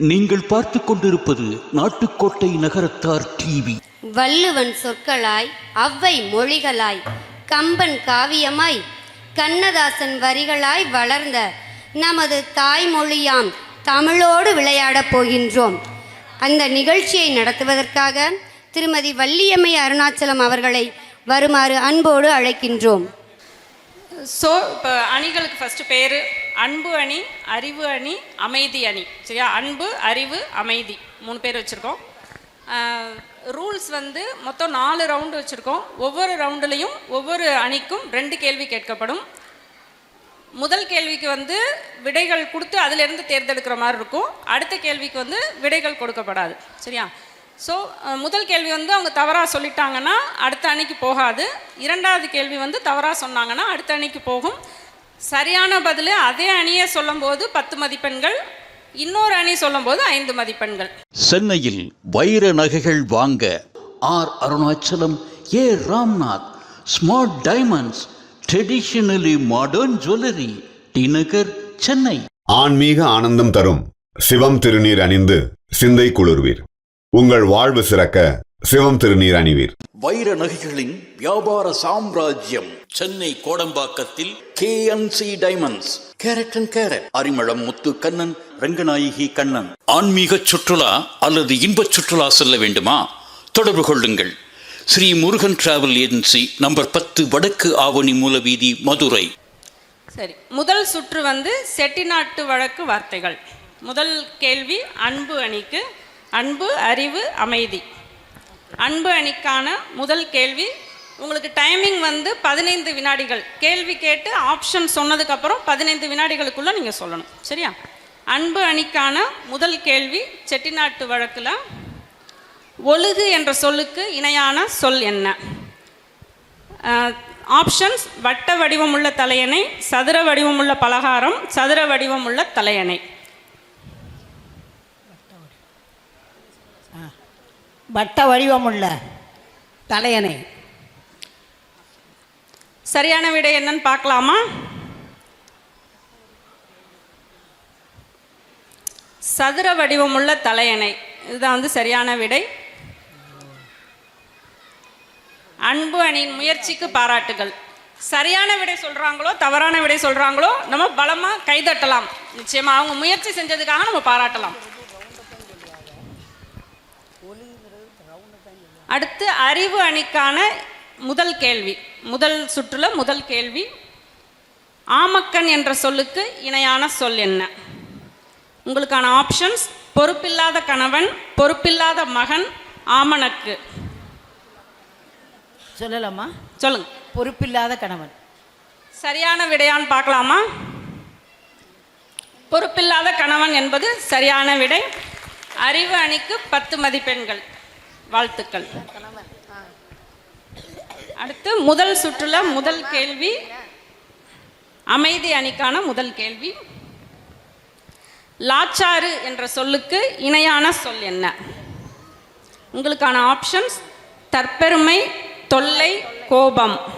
நீங்கள் பார்த்து கொண்டிருப்பது நாட்டுக்கோட்டை நகரத்தார் டிவி. வள்ளுவன் சொற்களாய் அவ்வை மொழிகளாய் கம்பன் காவியமாய் கண்ணதாசன் வரிகளாய் வளர்ந்த நமது தாய்மொழியாம் தமிழோடு விளையாடப் போகின்றோம். அந்த நிகழ்ச்சியை நடத்துவதற்காக திருமதி வள்ளியம்மை அருணாச்சலம் அவர்களை வருமாறு அன்போடு அழைக்கின்றோம். ஸோ இப்போ அணிகளுக்கு ஃபஸ்ட்டு பேர் அன்பு அணி அறிவு அணி அமைதி அணி. சரியா? அன்பு அறிவு அமைதி. மூணு பேர் வச்சுருக்கோம். ரூல்ஸ் வந்து மொத்தம் நாலு ரவுண்டு வச்சுருக்கோம். ஒவ்வொரு ரவுண்டுலேயும் ஒவ்வொரு அணிக்கும் ரெண்டு கேள்வி கேட்கப்படும். முதல் கேள்விக்கு வந்து விடைகள் கொடுத்து அதிலிருந்து தேர்ந்தெடுக்கிற மாதிரி இருக்கும். அடுத்த கேள்விக்கு வந்து விடைகள் கொடுக்கப்படாது. சரியா? ஸோ முதல் கேள்வி வந்து அவங்க தவறாக சொல்லிட்டாங்கன்னா அடுத்த அணிக்கு போகாது. இரண்டாவது கேள்வி வந்து தவறாக சொன்னாங்கன்னா அடுத்த அணிக்கு போகும். சரியான பதில் அதே அணியை சொல்லும்போது பத்து மதிப்பெண்கள் இன்னொரு அணி சொல்லும்போது ஐந்து மதிப்பெண்கள். சென்னையில் வைர நகைகள் வாங்க R Arunachalam A Ramnath smart diamonds traditionally modern jewellery T Nagar Chennai. ஆன்மீக ஆனந்தம் தரும் சிவம் திருநீர் அணிந்து சிந்தை குளிர்வீர். உங்கள் வாழ்வு சிறக்க சிவம் திருநீர் அணிவீர். வைர நகைகளின் வியாபார சாம்ராஜ்யம் Chennai கோடம்பாக்கத்தில் KNC diamonds. Carat and carat. Arimalam Muthu Kannan Ranganayaki Kannan. ஆன்மீக சுற்றுலா அல்லது இன்பச் சுற்றுலா செல்ல வேண்டுமா? தொடர்பு கொள்ளுங்கள். Sri Murugan travel agency number பத்து வடக்கு ஆவணி மூலவீதி மதுரை. சரி முதல் சுற்று வந்து செட்டிநாட்டு வழக்கு வார்த்தைகள். முதல் கேள்வி அன்பு அணிக்கு அன்பு அறிவு அமைதி. அன்பு அணிக்கான முதல் கேள்வி. உங்களுக்கு டைமிங் வந்து பதினைந்து வினாடிகள். கேள்வி கேட்டு ஆப்ஷன் சொன்னதுக்கப்புறம் பதினைந்து வினாடிகளுக்குள்ளே நீங்கள் சொல்லணும். சரியா? அன்பு அணிக்கான முதல் கேள்வி செட்டிநாட்டு வழக்கில் ஒழுகு என்ற சொல்லுக்கு இணையான சொல் என்ன? ஆப்ஷன்ஸ் வட்ட வடிவமுள்ள தலையணை சதுர வடிவமுள்ள பலகாரம் சதுர வடிவமுள்ள தலையணை. வட்ட வடிவமுள்ள தலையணை. சரியான விடை என்னன்னு பார்க்கலாமா? சதுர வடிவமுள்ள தலையணை. இதுதான் வந்து சரியான விடை. அன்பு அணியின் முயற்சிக்கு பாராட்டுகள். சரியான விடை சொல்கிறாங்களோ தவறான விடை சொல்கிறாங்களோ நம்ம பலமாக கைதட்டலாம். நிச்சயமாக அவங்க முயற்சி செஞ்சதுக்காக நம்ம பாராட்டலாம். அடுத்து அறிவு அணிக்கான முதல் கேள்வி. முதல் சுற்றுல முதல் கேள்வி. ஆமக்கன் என்ற சொல்லுக்கு இணையான சொல் என்ன? உங்களுக்கான ஆப்ஷன்ஸ் பொறுப்பில்லாத கணவன் பொறுப்பில்லாத மகன் ஆமணக்கு. சொல்லலாமா? சொல்லுங்க. பொறுப்பில்லாத கணவன். சரியான விடையான்னு பார்க்கலாமா? பொறுப்பில்லாத கணவன் என்பது சரியான விடை. அறிவு அணிக்கு பத்து மதிப்பெண்கள். வாழ்த்துக்கள். அடுத்து முதல் சுற்றுல முதல் கேள்வி. அமைதி அணிக்கான முதல் கேள்வி. லாச்சாறு என்ற சொல்லுக்கு இணையான சொல் என்ன? உங்களுக்கான ஆப்ஷன்ஸ் தற்பெருமை தொல்லை கோபம்.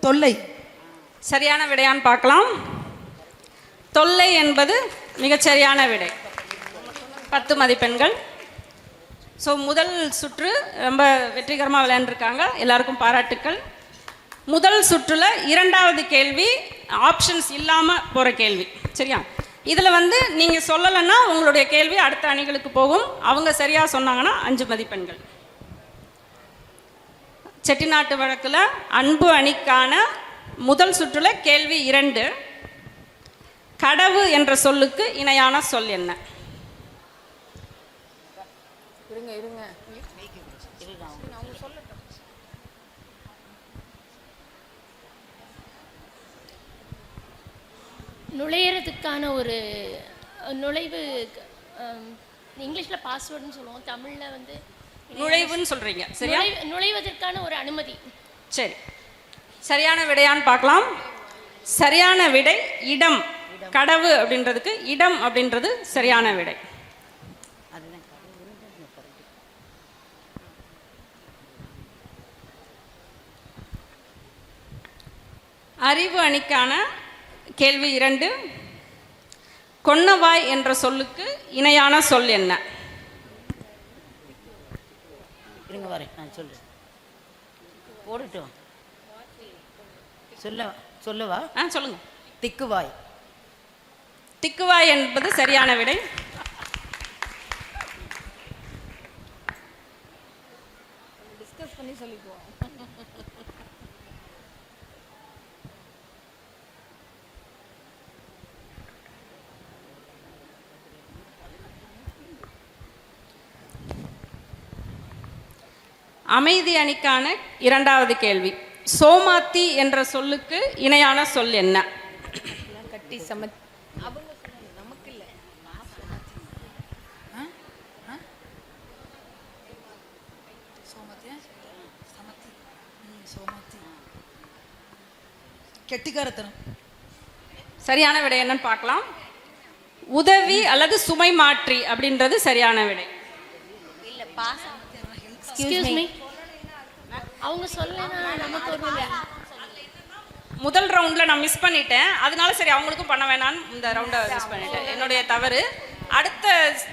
தொல்லை. சரியான விடையான்னு பார்க்கலாம். தொல்லை என்பது மிகச்சரியான விடை. பத்து மதிப்பெண்கள் ஸோ முதல் சுற்று ரொம்ப வெற்றிகரமாக விளையாண்டுருக்காங்க. எல்லாருக்கும் பாராட்டுக்கள். முதல் சுற்றில் இரண்டாவது கேள்வி ஆப்ஷன்ஸ் இல்லாமல் போகிற கேள்வி. சரியா? இதில் வந்து நீங்கள் சொல்லலைன்னா உங்களுடைய கேள்வி அடுத்த அணிகளுக்கு போகும். அவங்க சரியாக சொன்னாங்கன்னா அஞ்சு மதிப்பெண்கள் செட்டிநாட்டு வழக்கில் அன்பு அணிக்கான முதல் சுற்றில் கேள்வி இரண்டு. கடவு என்ற சொல்லுக்கு இணையான சொல் என்ன? நுழையிறதுக்கான ஒரு நுழைவு இங்கிலீஷில் பாஸ்வேர்டுன்னு சொல்லுவோம் தமிழில் வந்து நுழைவுன்னு சொல்றீங்க சரியா? நுழை- நுழைவதற்கான ஒரு அனுமதி. சரி. சரியான விடையான்னு பார்க்கலாம். சரியான விடை இடம். கடவு அப்படின்றதுக்கு இடம் அப்படின்றது சரியான விடை. அறிவு அணிக்கான கேள்வி இரண்டு. கொன்னவாய் என்ற சொல்லுக்கு இணையான சொல் என்ன? இருங்க வரேன் நான் சொல்கிறேன் போடட்டும். சொல்ல சொல்லவா? ஆ சொல்லுங்க. திக்குவாய். திக்குவாய் என்பது சரியான விடை. அமைதி அணிக்கான இரண்டாவது கேள்வி. சோமாத்தி என்ற சொல்லுக்கு இணையான சொல் என்ன? கட்டி சம கெட்டிக்காரத்தனம். சரியான விடை என்னன்னு பார்க்கலாம். உதவி அல்லது சுமை மாற்றி அப்படின்றது சரியான விடை. எக்ஸ்கியூஸ் மீ அவங்க நமக்கு ஒரு முதல் ரவுண்ட்ல நான் மிஸ் பண்ணிட்டேன். அதனால சரி அவங்களுக்கும் பண்ண வேணாம்னு இந்த ரவுண்டை மிஸ் பண்ணிட்டேன். என்னுடைய தவறு. அடுத்த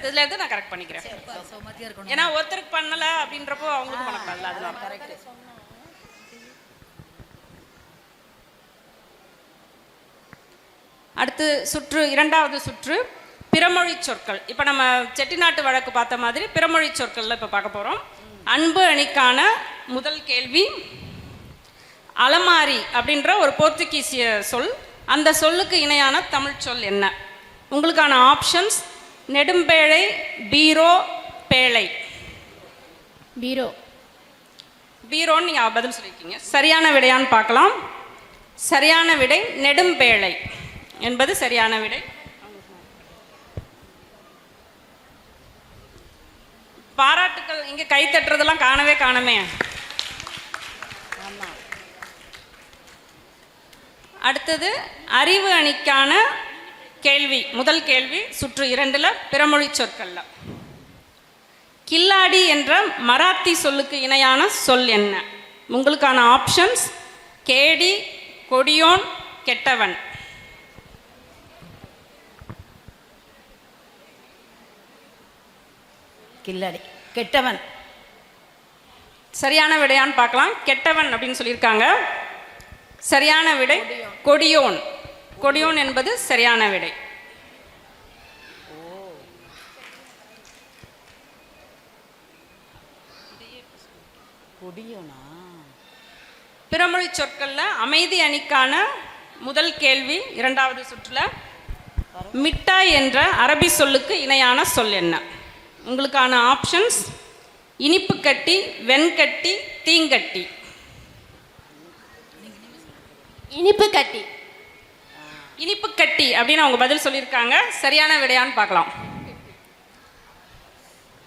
இதுல இருந்து நான் கரெக்ட் பண்ணிக்கிறேன். ஏன்னா ஒருத்தருக்கு பண்ணல அப்படின்றப்போ அவங்களுக்கும் பண்ணக்கூடாதுல அதனால அடுத்து சுற்று இரண்டாவது சுற்று பிறமொழி சொற்கள். இப்போ நம்ம செட்டிநாட்டு வழக்கு பார்த்த மாதிரி பிறமொழி சொற்கள்ல இப்போ பார்க்க போகிறோம் அன்பு அணிக்கான முதல் கேள்வி அலமாரி அப்படின்ற ஒரு போர்த்துகீசிய சொல். அந்த சொல்லுக்கு இணையான தமிழ் சொல் என்ன? உங்களுக்கான ஆப்ஷன்ஸ் நெடும்பேழை பீரோ பேழை. பீரோ. பீரோன்னு நீங்கள் பதில் சொல்லியிருக்கீங்க சரியான விடையான்னு பார்க்கலாம். சரியான விடை நெடும்பேழை என்பது சரியான விடை. பாராட்டுக்கள் இங்கே கை தட்டுறதெல்லாம் காணவே காணமே. அடுத்தது அறிவு அணிக்கான கேள்வி முதல் கேள்வி சுற்று இரண்டில் பிறமொழி சொற்கள்ல. கில்லாடி என்ற மராத்தி சொல்லுக்கு இணையான சொல் என்ன? உங்களுக்கான ஆப்ஷன்ஸ் கேடி கொடியோன் கெட்டவன். கில்லாடி கெட்டவன். சரியான விடையான்னு பார்க்கலாம். கெட்டவன் அப்படின்னு சொல்லியிருக்காங்க. சரியான விடை கொடியோன். கொடியோன் என்பது சரியான விடை. கொடியோனா? பிறமொழி சொற்கள்ல அமைதி அணிக்கான முதல் கேள்வி இரண்டாவது சுற்றுல. மிட்டாய் என்ற அரபி சொல்லுக்கு இணையான சொல் என்ன? உங்களுக்கான ஆப்ஷன்ஸ் இனிப்பு கட்டி வெண்கட்டி தீங்கட்டி. இனிப்பு கட்டி. இனிப்பு கட்டி அப்படின்னு அவங்க பதில் சொல்லியிருக்காங்க. சரியான விடையான்னு பார்க்கலாம்.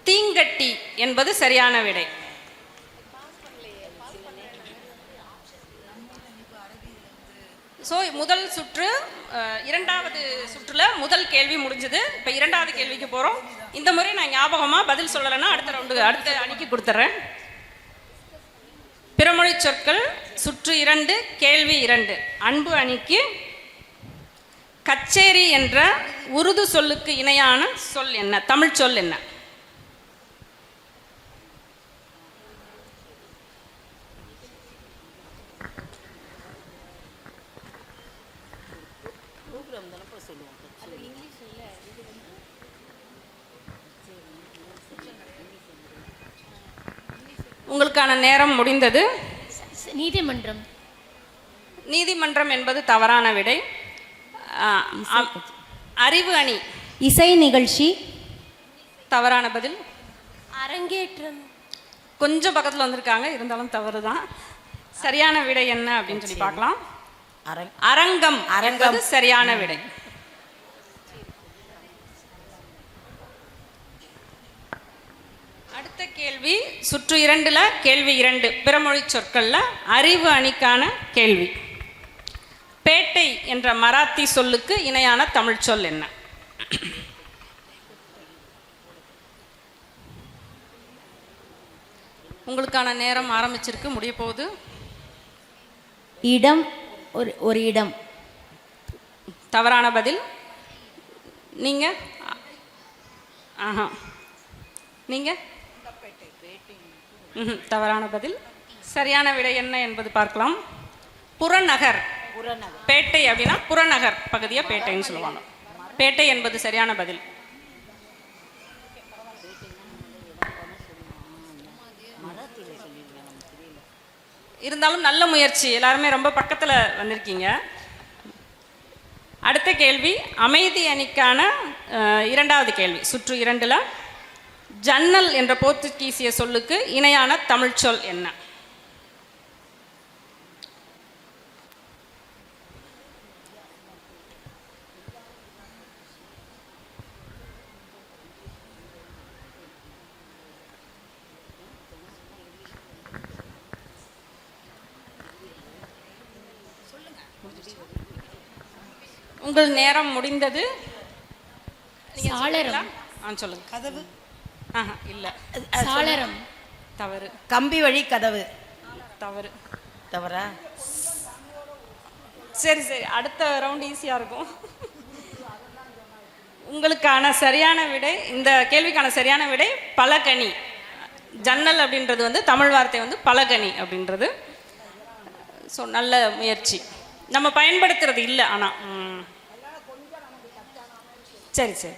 தீங்கட்டி என்பது சரியான விடை. ஸோ முதல் சுற்று இரண்டாவது சுற்றுல முதல் கேள்வி முடிஞ்சது. இப்போ இரண்டாவது கேள்விக்கு போகிறோம் இந்த முறை நான் ஞாபகமாக பதில் சொல்லலைன்னா அடுத்த ரவுண்டு அடுத்த அணிக்கு கொடுத்துட்றேன் பிறமொழி சொற்கள் சுற்று இரண்டு கேள்வி இரண்டு. அன்பு அணிக்கு கச்சேரி என்ற உருது சொல்லுக்கு இணையான சொல் என்ன? தமிழ் சொல் என்ன? உங்களுக்கான நேரம் முடிந்தது. நீதிமன்றம். நீதிமன்றம் என்பது தவறான விடை. அறிவு அணி. இசை நிகழ்ச்சி. தவறான பதில். அரங்கேற்றம். கொஞ்சம் பக்கத்தில் வந்திருக்காங்க இருந்தாலும் தவறு தான் சரியான விடை என்ன அப்படின்னு சொல்லி பார்க்கலாம். அரங் அரங்கம் அரங்கம். சரியான விடை. அடுத்த கேள்வி சுற்று இரண்டுல கேள்வி இரண்டு பிறமொழி சொற்கள்ல அறிவு அணிக்கான கேள்வி. பேட்டை என்ற மராத்தி சொல்லுக்கு இணையான தமிழ் சொல் என்ன? உங்களுக்கான நேரம் ஆரம்பிச்சிருக்கு முடிய போகுது. இடம் ஒரு ஒரு இடம். தவறான பதில். நீங்கள் ஆஹா. நீங்கள் தவறான பதில். சரியான விடை என்ன என்பது பார்க்கலாம். புறநகர். பேட்டை அப்படின்னா புறநகர் பகுதியை பேட்டைன்னு சொல்லுவாங்க. பேட்டை என்பது சரியான பதில். இருந்தாலும் நல்ல முயற்சி. எல்லாருமே ரொம்ப பக்கத்தில் வந்திருக்கீங்க. அடுத்த கேள்வி அமைதி அணிக்கான இரண்டாவது கேள்வி. சுற்று இரண்டுல ஜன்னல் என்ற போர்த்துகீசிய சொல்லுக்கு இணையான தமிழ் சொல் என்ன? உங்கள் நேரம் முடிந்தது. நீங்க சாளரம். ஆ சொல்லுங்க. கதவு. இல்ல. சாளரம். தவறு. கம்பி வழி கதவு. தவறு. தவறா? சரி சரி. அடுத்த ரவுண்ட் ஈஸியாக இருக்கும். உங்களுக்கான சரியான விடை இந்த கேள்விக்கான சரியான விடை பலகனி. ஜன்னல் அப்படின்றது வந்து தமிழ் வார்த்தை வந்து பலகனி அப்படின்றது. ஸோ நல்ல முயற்சி. நம்ம பயன்படுத்துறது இல்லை ஆனால் சரி சரி.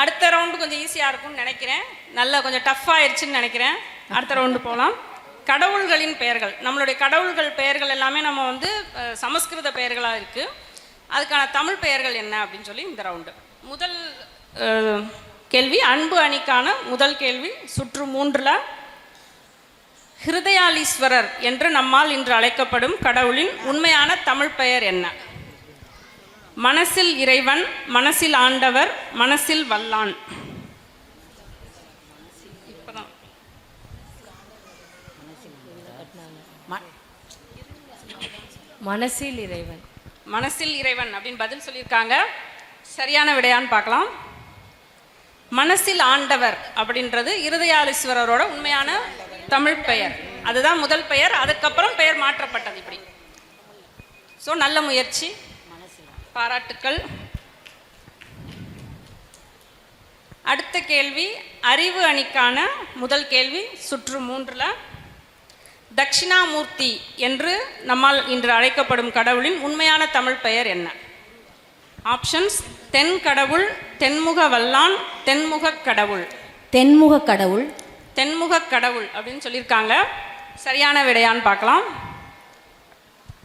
அடுத்த ரவுண்டு கொஞ்சம் ஈஸியாக இருக்கும்னு நினைக்கிறேன். நல்லா கொஞ்சம் டஃப் ஆயிடுச்சுன்னு நினைக்கிறேன். அடுத்த ரவுண்டு போகலாம் கடவுள்களின் பெயர்கள். நம்மளுடைய கடவுள்கள் பெயர்கள் எல்லாமே நம்ம வந்து சமஸ்கிருத பெயர்களாக இருக்குது அதுக்கான தமிழ் பெயர்கள் என்ன அப்படின்னு சொல்லி இந்த ரவுண்டு முதல் கேள்வி அன்பு அணிக்கான முதல் கேள்வி சுற்று மூன்றில் ஹிருதயாலீஸ்வரர் என்று நம்மால் இன்று அழைக்கப்படும் கடவுளின் உண்மையான தமிழ் பெயர் என்ன? மனசில் இறைவன் மனசில் ஆண்டவர் மனசில் வல்லான். மனசில் இறைவன். மனசில் இறைவன் அப்படின்னு பதில் சொல்லியிருக்காங்க. சரியான விடையான்னு பார்க்கலாம். மனசில் ஆண்டவர் அப்படின்றது இருதயாலீஸ்வரரோட உண்மையான தமிழ் பெயர். அதுதான் முதல் பெயர். அதுக்கப்புறம் பெயர் மாற்றப்பட்டது இப்படி. ஸோ நல்ல முயற்சி. பாராட்டுக்கள். அடுத்த கேள்வி அறிவு அணிக்கான முதல் கேள்வி சுற்று மூன்றில். தட்சிணாமூர்த்தி என்று நம்மால் இன்று அழைக்கப்படும் கடவுளின் உண்மையான தமிழ் பெயர் என்ன? ஆப்ஷன்ஸ் தென் கடவுள் தென்முக வல்லான் தென்முக கடவுள். தென்முக கடவுள். தென்முக கடவுள் அப்படின்னு சொல்லியிருக்காங்க. சரியான விடையான்னு பார்க்கலாம்.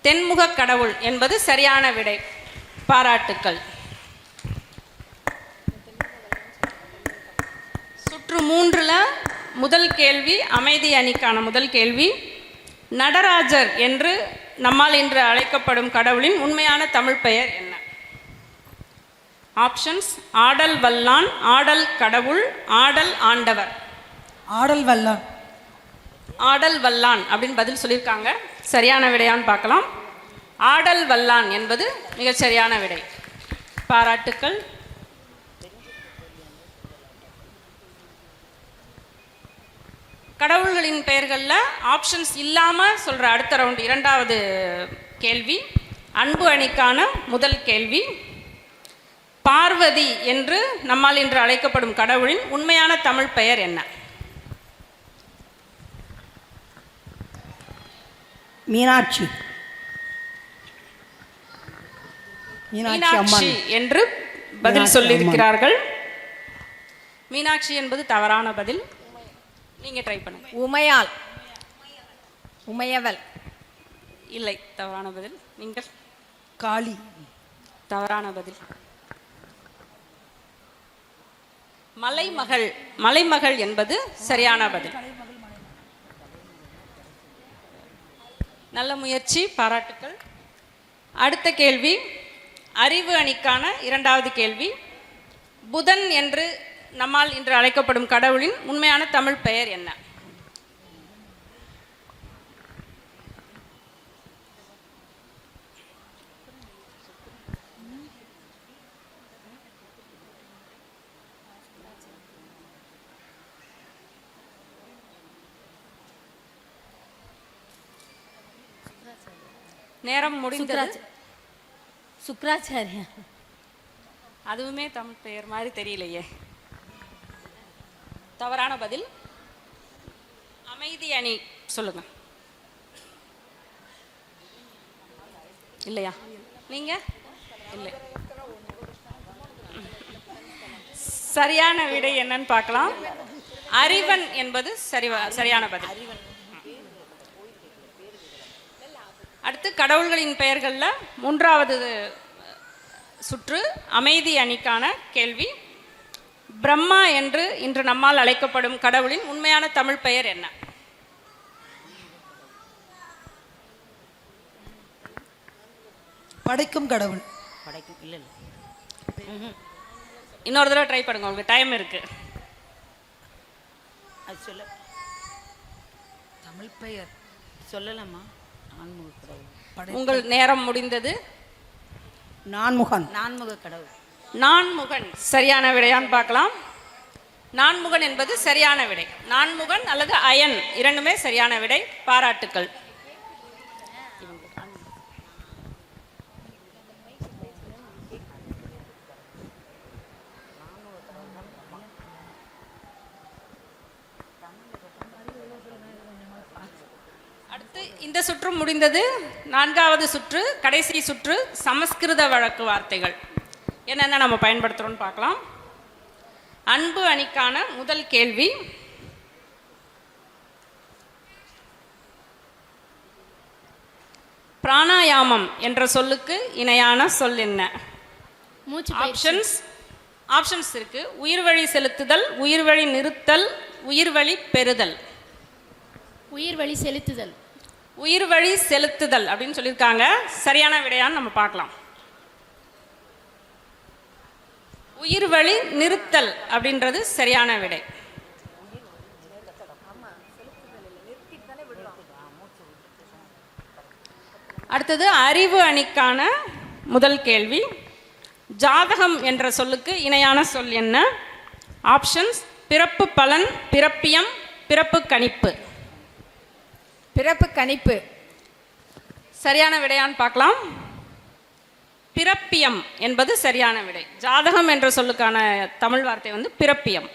தென்முக கடவுள் என்பது சரியான விடை. பாராட்டுக்கள். சுற்று மூன்றில் முதல் கேள்வி அமைதி அணிக்கான முதல் கேள்வி. நடராஜர் என்று நம்மால் இன்று அழைக்கப்படும் கடவுளின் உண்மையான தமிழ் பெயர் என்ன? ஆப்ஷன்ஸ் ஆடல் வல்லான் ஆடல் கடவுள் ஆடல் ஆண்டவர். ஆடல் வல்லான். ஆடல் வல்லான் அப்படின்னு பதில் சொல்லியிருக்காங்க. சரியான விடையான்னு பார்க்கலாம். ஆடல் வல்லான் என்பது மிகச்சரியான விடை. பாராட்டுக்கள். கடவுள்களின் பெயர்களில் ஆப்ஷன்ஸ் இல்லாமல் சொல்கிற அடுத்த ரவுண்ட் இரண்டாவது கேள்வி. அன்பு அணிக்கான முதல் கேள்வி. பார்வதி என்று நம்மால் இன்று அழைக்கப்படும் கடவுளின் உண்மையான தமிழ் பெயர் என்ன? மீனாட்சி. மீனாட்சி என்று பதில் சொல்லியிருக்கிறார்கள். மீனாட்சி என்பது தவறான பதில். நீங்க ட்ரை பண்ணுங்க. உமையால். உமையவள். இல்லை தவறான பதில். நீங்கள்? காளி. தவறான பதில். மலைமகள். மலைமகள் என்பது சரியான பதில். நல்ல முயற்சி பாராட்டுக்கள். அடுத்த கேள்வி. அறிவு அணிக்கான இரண்டாவது கேள்வி. புதன் என்று நம்மால் இன்று அழைக்கப்படும் கடவுளின் உண்மையான தமிழ் பெயர் என்ன? நேரம் முடிந்தது. சுக்ராச்சாரியா அதுவுமே தமிழ் பெயர் மாதிரி தெரியலையே. தவறான பதில்? அமைதி அணி. சொல்லுங்க. இல்லையா? நீங்க? இல்லை. சரியான விடை என்னன்னு பார்க்கலாம். அறிவன் என்பது சரி சரியான பதில் அடுத்து கடவுள்களின் பெயர்களில் மூன்றாவது சுற்று அமைதி அணிக்கான கேள்வி. பிரம்மா என்று இன்று நம்மால் அழைக்கப்படும் கடவுளின் உண்மையான தமிழ் பெயர் என்ன? படைக்கும் கடவுள். இன்னொரு தடவை ட்ரை பண்ணுங்க உங்களுக்கு டைம் இருக்கு. அது சொல்ல தமிழ் பெயர். சொல்லலாமா? நான்முக கடவுள். உங்கள் நேரம் முடிந்தது. நான்முகன். நான்முக கடவுள். நான்முகன். சரியான விடையான்னு பார்க்கலாம். நான்முகன் என்பது சரியான விடை. நான்முகன் அல்லது அயன். இரண்டுமே சரியான விடை. பாராட்டுக்கள் அடுத்து இந்த சுற்று முடிந்தது. நான்காவது சுற்று கடைசி சுற்று சமஸ்கிருத வழக்கு வார்த்தைகள். என்னென்ன நம்ம பயன்படுத்துகிறோம்னு பார்க்கலாம். அன்பு அணிக்கான முதல் கேள்வி. பிராணாயாமம் என்ற சொல்லுக்கு இணையான சொல் என்ன? ஆப்ஷன்ஸ் ஆப்ஷன்ஸ் இருக்கு. உயிர் வழி செலுத்துதல் உயிர் வழி நிறுத்தல் உயிர் வழி பெறுதல். உயிர் வழி செலுத்துதல். உயிர் வழி செலுத்துதல் அப்படின்னு சொல்லியிருக்காங்க. சரியான விடையான்னு நம்ம பார்க்கலாம். உயிர் வழி நிறுத்தல் அப்படின்றது சரியான விடை. அடுத்தது அறிவு அணிக்கான முதல் கேள்வி. ஜாதகம் என்ற சொல்லுக்கு இணையான சொல் என்ன? ஆப்ஷன்ஸ் பிறப்பு பலன் பிறப்பியம் பிறப்பு கணிப்பு. பிறப்பு கணிப்பு. சரியான விடையான்னு பார்க்கலாம். பிறப்பியம் என்பது சரியான விடை. ஜாதகம் என்ற சொல்லுக்கான தமிழ் வார்த்தை வந்து பிறப்பியம்.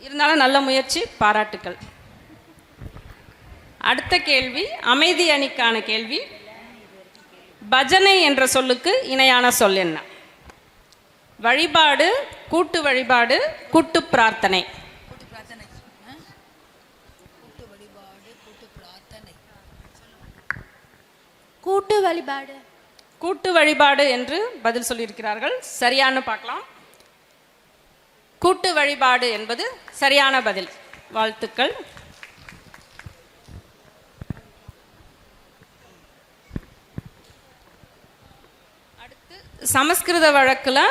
இருந்தாலும் நல்ல முயற்சி பாராட்டுக்கள். அடுத்த கேள்வி அமைதி அணிக்கான கேள்வி. பஜனை என்ற சொல்லுக்கு இணையான சொல் என்ன? வழிபாடு கூட்டு வழிபாடு கூட்டு பிரார்த்தனை. கூட்டு வழிபாடு. கூட்டு வழிபாடு என்று பதில் சொல்லியிருக்கிறார்கள். சரியான பார்க்கலாம். கூட்டு வழிபாடு என்பது சரியான பதில். வாழ்த்துக்கள். அடுத்து சமஸ்கிருத வழக்கில்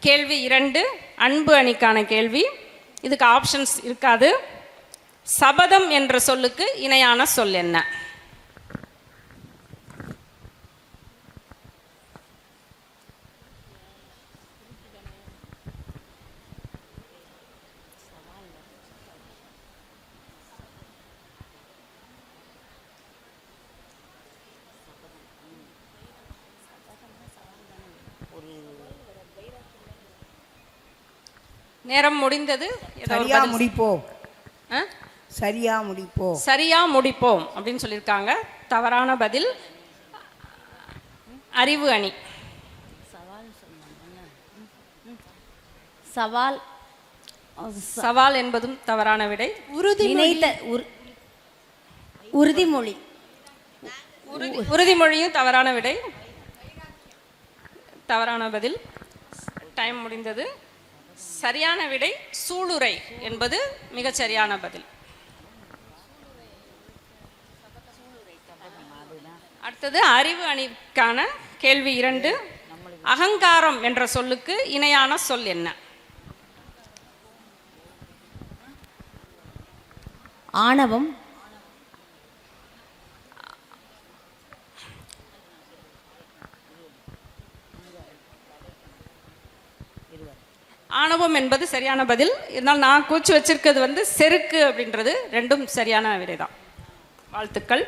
கேள்வி இரண்டு அன்பு அணிக்கான கேள்வி. இதுக்கு ஆப்ஷன்ஸ் இருக்காது. சபதம் என்ற சொல்லுக்கு இணையான சொல் என்ன? நேரம் முடிந்தது. சரியா முடிப்போம்? சரியா முடிப்போம். சரியா முடிப்போம் அப்படின்னு சொல்லியிருக்காங்க. தவறான பதில் அறிவு அணி. சவால். சவால் என்பதும் தவறான விடை. நினைத்த உறு- உறுதிமொழி உறுதி உறுதிமொழியும் தவறான விடை. தவறான பதில். டைம் முடிந்தது. சரியான விடை சூளுரை என்பது மிகச்சரியான பதில். அடுத்தது அறிவு அணிக்கான கேள்வி இரண்டு. அகங்காரம் என்ற சொல்லுக்கு இணையான சொல் என்ன? ஆணவம் ஆணவம் என்பது சரியான பதில். இருந்தாலும் நான் கூச்சு வச்சிருக்கிறது வந்து செருக்கு அப்படின்றது ரெண்டும் சரியான விடை தான் வாழ்த்துக்கள்.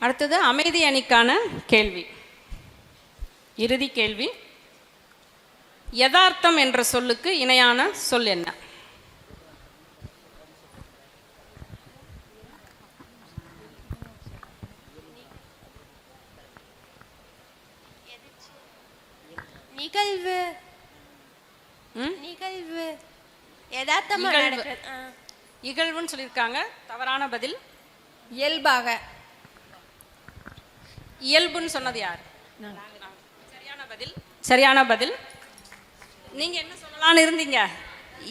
அடுத்தது அமைதி அணிக்கான கேள்வி. இறுதி கேள்வி. யதார்த்தம் என்ற சொல்லுக்கு இணையான சொல் என்ன நிகழ்வு ம்? நிகழ்வு யதார்த்தமா நிகழ்வு. இகழ்வுன்னு சொல்லியிருக்காங்க. தவறான பதில். இயல்பாக. இயல்புன்னு சொன்னது யார்? சரியான பதில். சரியான பதில். நீங்க என்ன சொல்லலாம்னு இருந்தீங்க?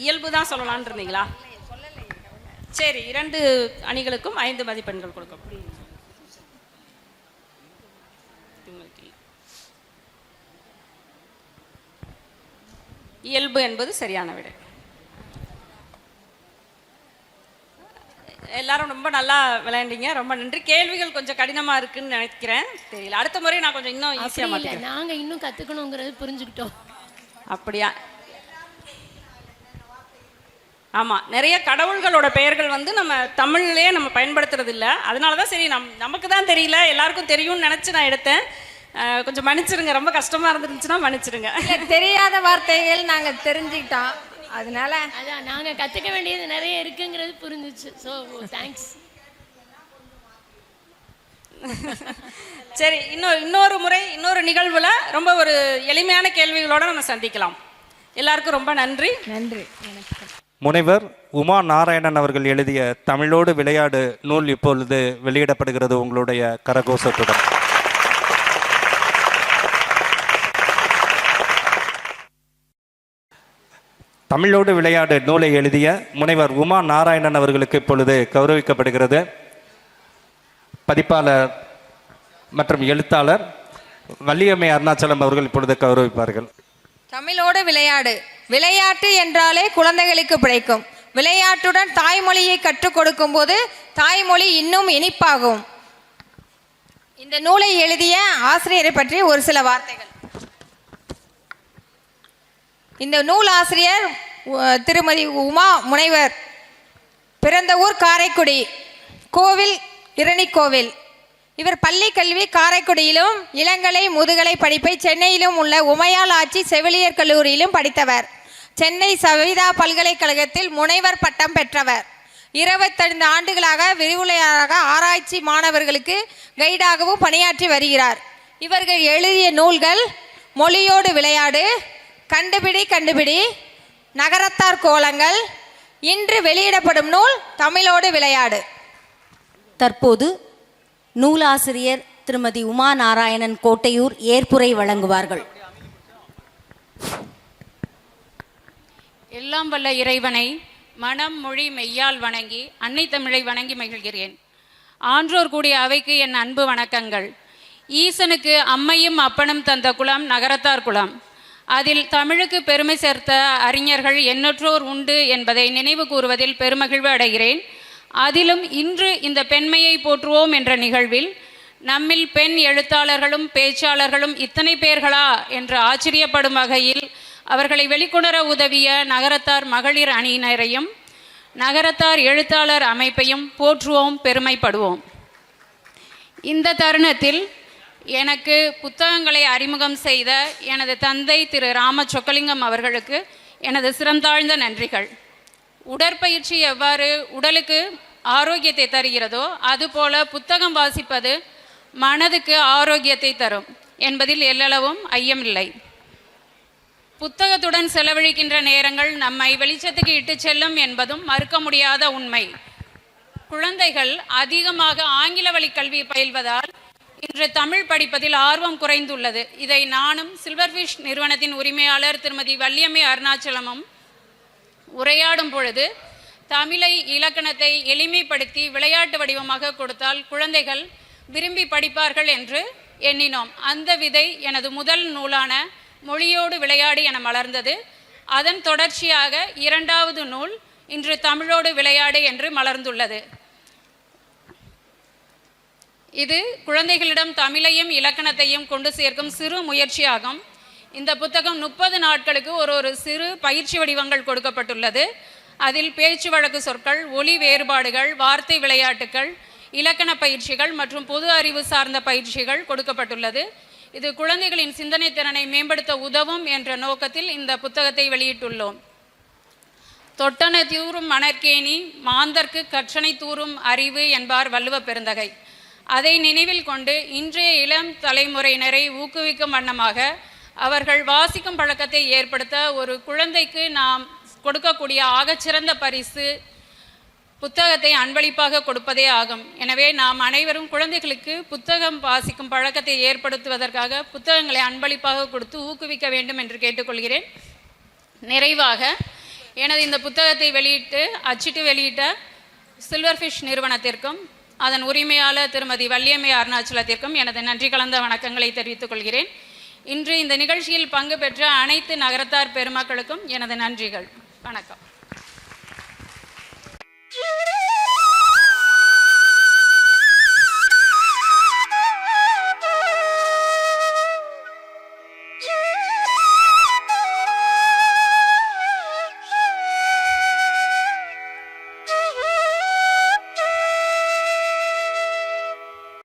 இயல்பு தான் சொல்லலாம்னு இருந்தீங்களா? சரி இரண்டு அணிகளுக்கும் ஐந்து மதிப்பெண்கள் இல்லை. இயல்பு என்பது சரியான விடை. எல்லாரும் ரொம்ப நல்லா விளையாண்டீங்க. ரொம்ப நன்றி. கேள்விகள் கொஞ்சம் கடினமா இருக்குன்னு நினைக்கிறேன். தெரியல. அடுத்த முறை நான் கொஞ்சம் இன்னும் ஈஸியா மாத்திக்கிறேன். நாங்க இன்னும் கத்துக்கணுங்கிறது புரிஞ்சுக்கிட்டோம். அப்படியா? ஆமா. நிறைய கடவுள்களோட பெயர்கள் வந்து நம்ம தமிழ்லயே நம்ம பயன்படுத்துறது இல்ல. அதனால தான் சரி நம் நமக்கு தான் தெரியல. எல்லாருக்கும் தெரியும்னு நினைச்சு நான் எடுத்தேன். கொஞ்சம் மன்னிச்சிருங்க. ரொம்ப கஷ்டமா இருந்துருச்சுன்னா மன்னிச்சிருங்க. தெரியாத வார்த்தைகள் நாங்க தெரிஞ்சுக்கிட்டோம். அதனால அதான் நாங்க கத்துக்க வேண்டியது நிறைய இருக்குங்கிறது புரிஞ்சுச்சு. ஸோ தேங்க்ஸ் சரி இன்னொரு இன்னொரு முறை இன்னொரு நிகழ்வுல ரொம்ப ஒரு எளிமையான கேள்விகளோட நம்ம சந்திக்கலாம். எல்லாருக்கும் ரொம்ப நன்றி. நன்றி. முனைவர் உமா நாராயணன் அவர்கள் எழுதிய தமிழோடு விளையாடு நூல் இப்பொழுது வெளியிடப்படுகிறது உங்களுடைய கரகோஷத்துடன். தமிழோடு விளையாடு நூலை எழுதிய முனைவர் உமா நாராயணன் அவர்களுக்கு இப்பொழுது கௌரவிக்கப்படுகிறது. பதிப்பாளர் மற்றும் எழுத்தாளர் வள்ளியம்மை அருணாச்சலம் அவர்கள் இப்பொழுது கௌரவிப்பார்கள். தமிழோடு விளையாடு. விளையாட்டு என்றாலே குழந்தைகளுக்கு பிழைக்கும் விளையாட்டுடன் தாய்மொழியை கற்றுக் கொடுக்கும் போது தாய்மொழி இன்னும் இனிப்பாகும். இந்த நூலை எழுதிய ஆசிரியரை பற்றி ஒரு சில வார்த்தைகள். இந்த நூல் ஆசிரியர் திருமதி உமா முனைவர் பிறந்த ஊர் காரைக்குடி கோவில் இரணிக்கோவில். இவர் பள்ளி கல்வி காரைக்குடியிலும் இளங்கலை முதுகலை படிப்பை சென்னையிலும் உள்ள உமையால் ஆட்சி செவிலியர் கல்லூரியிலும் படித்தவர். சென்னை சவிதா பல்கலைக்கழகத்தில் முனைவர் பட்டம் பெற்றவர். இருபத்தைந்து ஆண்டுகளாக விரிவுரையாளராக ஆராய்ச்சி மாணவர்களுக்கு கைடாகவும் பணியாற்றி வருகிறார். இவர்கள் எழுதிய நூல்கள் மொழியோடு விளையாடு கண்டுபிடி கண்டுபிடி. நகரத்தார் கோலங்கள். இன்று வெளியிடப்படும் நூல் தமிழோடு விளையாடு. தற்போது நூலாசிரியர் திருமதி உமா நாராயணன் கோட்டையூர் ஏற்புரை வழங்குவார்கள். எல்லாம் வல்ல இறைவனை மனம் மொழி மெய்யால் வணங்கி அன்னை தமிழை வணங்கி மகிழ்கிறேன். ஆன்றோர் கூடிய அவைக்கு என் அன்பு வணக்கங்கள். ஈசனுக்கு அம்மையும் அப்பனும் தந்த குலம் நகரத்தார் குலம். அதில் தமிழுக்கு பெருமை சேர்த்த அறிஞர்கள் எண்ணற்றோர் உண்டு என்பதை நினைவு கூறுவதில் பெருமகிழ்வு அடைகிறேன். அதிலும் இன்று இந்த பெண்மையை போற்றுவோம் என்ற நிகழ்வில் நம்மில் பெண் எழுத்தாளர்களும் பேச்சாளர்களும் இத்தனை பேர்களா என்று ஆச்சரியப்படும் வகையில் அவர்களை வெளிக்கொணர உதவிய நகரத்தார் மகளிர் அணியினரையும் நகரத்தார் எழுத்தாளர் அமைப்பையும் போற்றுவோம் பெருமைப்படுவோம். இந்த தருணத்தில் எனக்கு புத்தகங்களை அறிமுகம் செய்த எனது தந்தை திரு ராம சொக்கலிங்கம் அவர்களுக்கு எனது சிறந்தாழ்ந்த நன்றிகள். உடற்பயிற்சி எவ்வாறு உடலுக்கு ஆரோக்கியத்தை தருகிறதோ அதுபோல புத்தகம் வாசிப்பது மனதுக்கு ஆரோக்கியத்தை தரும் என்பதில் எல்லளவும் ஐயமில்லை. புத்தகத்துடன் செலவழிக்கின்ற நேரங்கள் நம்மை வெளிச்சத்துக்கு இட்டுச் செல்லும் என்பதும் மறுக்க முடியாத உண்மை. குழந்தைகள் அதிகமாக ஆங்கில வழி கல்வி பயில்வதால் இன்று தமிழ் படிப்பதில் ஆர்வம் குறைந்துள்ளது. இதை நானும் சில்வர்ஃபிஷ் நிறுவனத்தின் உரிமையாளர் திருமதி வள்ளியம்மை அருணாச்சலமும் உரையாடும் பொழுது தமிழை இலக்கணத்தை எளிமைப்படுத்தி விளையாட்டு வடிவமாக கொடுத்தால் குழந்தைகள் விரும்பி படிப்பார்கள் என்று எண்ணினோம். அந்த விதை எனது முதல் நூலான மொழியோடு விளையாடு என மலர்ந்தது. அதன் தொடர்ச்சியாக இரண்டாவது நூல் இன்று தமிழோடு விளையாடு என்று மலர்ந்துள்ளது. இது குழந்தைகளிடம் தமிழையும் இலக்கணத்தையும் கொண்டு சேர்க்கும் சிறு முயற்சியாகும். இந்த புத்தகம் முப்பது நாட்களுக்கு ஒரு ஒரு சிறு பயிற்சி வடிவங்கள் கொடுக்கப்பட்டுள்ளது. அதில் பேச்சு வழக்கு சொற்கள் ஒலி வேறுபாடுகள் வார்த்தை விளையாட்டுகள் இலக்கண பயிற்சிகள் மற்றும் பொது அறிவு சார்ந்த பயிற்சிகள் கொடுக்கப்பட்டுள்ளது. இது குழந்தைகளின் சிந்தனை திறனை மேம்படுத்த உதவும் என்ற நோக்கத்தில் இந்த புத்தகத்தை வெளியிட்டுள்ளோம். தொட்டன தூரும் மணற்கேணி மாந்தர்க்கு கற்றனை தூறும் அறிவு என்பார் வள்ளுவ பெருந்தகை. அதை நினைவில் கொண்டு இன்றைய இளம் தலைமுறையினரை ஊக்குவிக்கும் வண்ணமாக அவர்கள் வாசிக்கும் பழக்கத்தை ஏற்படுத்த ஒரு குழந்தைக்கு நாம் கொடுக்கக்கூடிய ஆகச்சிறந்த பரிசு புத்தகத்தை அன்பளிப்பாக கொடுப்பதே ஆகும். எனவே நாம் அனைவரும் குழந்தைகளுக்கு புத்தகம் வாசிக்கும் பழக்கத்தை ஏற்படுத்துவதற்காக புத்தகங்களை அன்பளிப்பாக கொடுத்து ஊக்குவிக்க வேண்டும் என்று கேட்டுக்கொள்கிறேன். நிறைவாக எனது இந்த புத்தகத்தை வெளியிட்டு அச்சிட்டு வெளியிட்ட சில்வர் ஃபிஷ் நிறுவனத்திற்கும் அதன் உரிமையாளர் திருமதி வள்ளியம்மை அருணாச்சலத்திற்கும் எனது நன்றி கலந்த வணக்கங்களை தெரிவித்துக் கொள்கிறேன். இன்று இந்த நிகழ்ச்சியில் பங்கு பெற்ற அனைத்து நகரத்தார் பெருமக்களுக்கும் எனது நன்றிகள். வணக்கம்.